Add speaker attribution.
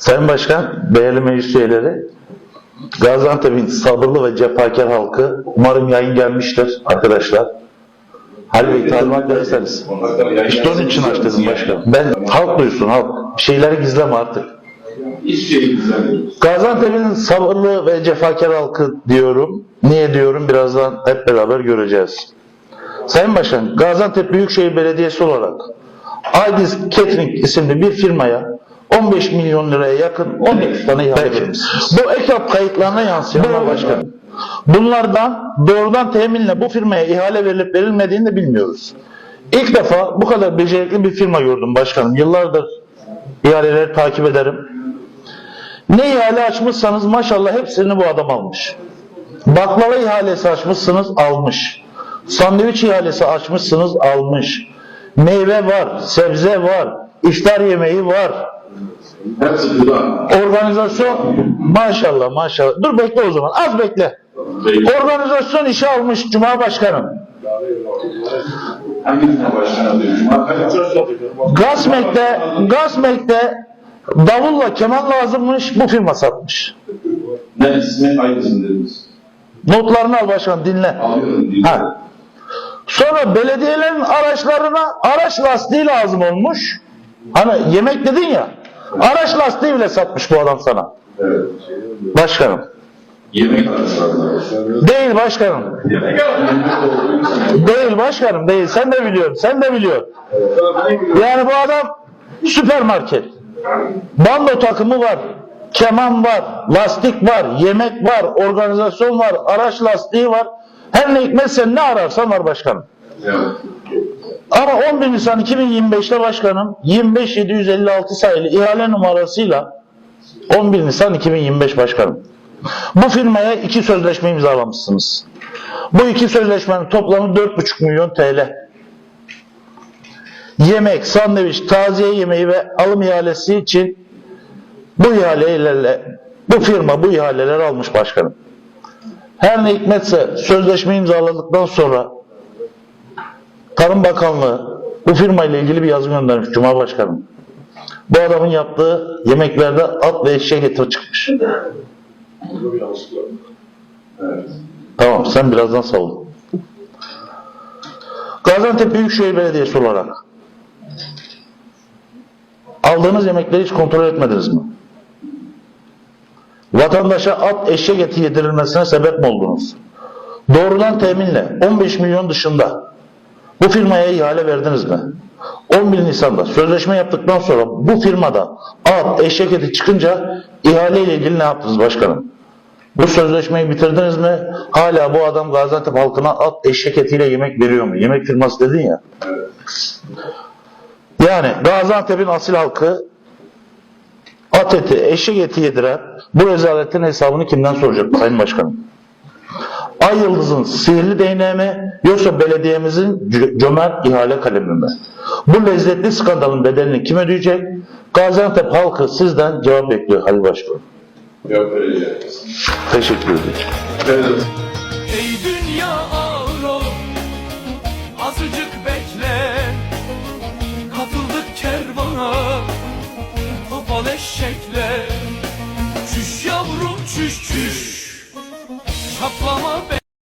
Speaker 1: Sayın Başkan, değerli meclis üyeleri, Gaziantep'in sabırlı ve cefakar halkı, umarım yayın gelmiştir arkadaşlar. Bey talimat verirseniz. İşte onun için açtım başkan. Ben halk duysun halk. Bir şeyleri gizleme artık.
Speaker 2: Şey gizlemiyoruz.
Speaker 1: Gaziantep'in sabırlı ve cefakar halkı diyorum. Niye diyorum birazdan hep beraber göreceğiz. Sayın Başkan, Gaziantep Büyükşehir Belediyesi olarak Aydis Catering isimli bir firmaya 15 milyon liraya yakın 12 tane ihale vermişsiniz. Bu EKAP kayıtlarına yansıyor ama başkan. Bunlardan doğrudan teminle bu firmaya ihale verilip verilmediğini de bilmiyoruz. İlk defa bu kadar becerikli bir firma gördüm başkanım. Yıllardır ihaleleri takip ederim. Ne ihale açmışsanız maşallah hepsini bu adam almış. Baklava ihalesi açmışsınız almış. Sandviç ihalesi açmışsınız almış. Meyve var, sebze var, iftar yemeği var. Organizasyon maşallah maşallah. Dur bekle o zaman az bekle. Organizasyon işi almış Cuma Başkanım.
Speaker 2: Hangisine başkan diyor?
Speaker 1: Gasmek'te, Gasmek'te davulla keman lazımmış bu firma satmış.
Speaker 2: Ne ismi aynısını dediniz.
Speaker 1: Notlarını al başkan dinle.
Speaker 2: Alıyorum.
Speaker 1: Ha. Sonra belediyelerin araçlarına araç lastiği lazım olmuş. Hani yemek dedin ya. Araç lastiği bile satmış bu adam sana. Başkanım. Değil başkanım. Değil başkanım değil. Sen de biliyorsun. Sen de biliyorsun. Yani bu adam süpermarket. Bando takımı var. Keman var. Lastik var. Yemek var. Organizasyon var. Araç lastiği var. Her ne hikmetse ne ararsan var başkanım.
Speaker 2: Evet.
Speaker 1: Ama 11 Nisan 2025'te başkanım 25756 sayılı ihale numarasıyla 11 Nisan 2025 başkanım. Bu firmaya iki sözleşme imzalamışsınız. Bu iki sözleşmenin toplamı 4,5 milyon TL. Yemek, sandviç, taziye yemeği ve alım ihalesi için bu ihalelerle bu firma bu ihaleleri almış başkanım. Her ne hikmetse sözleşme imzaladıktan sonra Tarım Bakanlığı bu firma ile ilgili bir yazı göndermiş Cumhurbaşkanım. Bu adamın yaptığı yemeklerde at ve eşeğe getir çıkmış. Tamam sen birazdan savun. Gaziantep Büyükşehir Belediyesi olarak aldığınız yemekleri hiç kontrol etmediniz mi? Vatandaşa at eşek eti yedirilmesine sebep mi oldunuz? Doğrudan teminle 15 milyon dışında bu firmaya ihale verdiniz mi? 11 Nisan'da sözleşme yaptıktan sonra bu firmada at eşek eti çıkınca ihale ile ilgili ne yaptınız başkanım? Bu sözleşmeyi bitirdiniz mi? Hala bu adam Gaziantep halkına at eşek etiyle yemek veriyor mu? Yemek firması dedin ya. Yani Gaziantep'in asil halkı at eti, eşek eti yediren bu rezaletin hesabını kimden soracak Sayın Başkanım? Ay Yıldız'ın sihirli değneği mi yoksa belediyemizin cömert ihale kalemi mi? Bu lezzetli skandalın bedelini kim ödeyecek? Gaziantep halkı sizden cevap bekliyor Halil
Speaker 2: Başkan. Cevap.
Speaker 1: Teşekkür ederim.
Speaker 2: Evet.
Speaker 3: Ey dünya ağro, azıcık bekle. Katıldık kervana, topal eşekle. Çüş yavrum çüş çüş, çaplama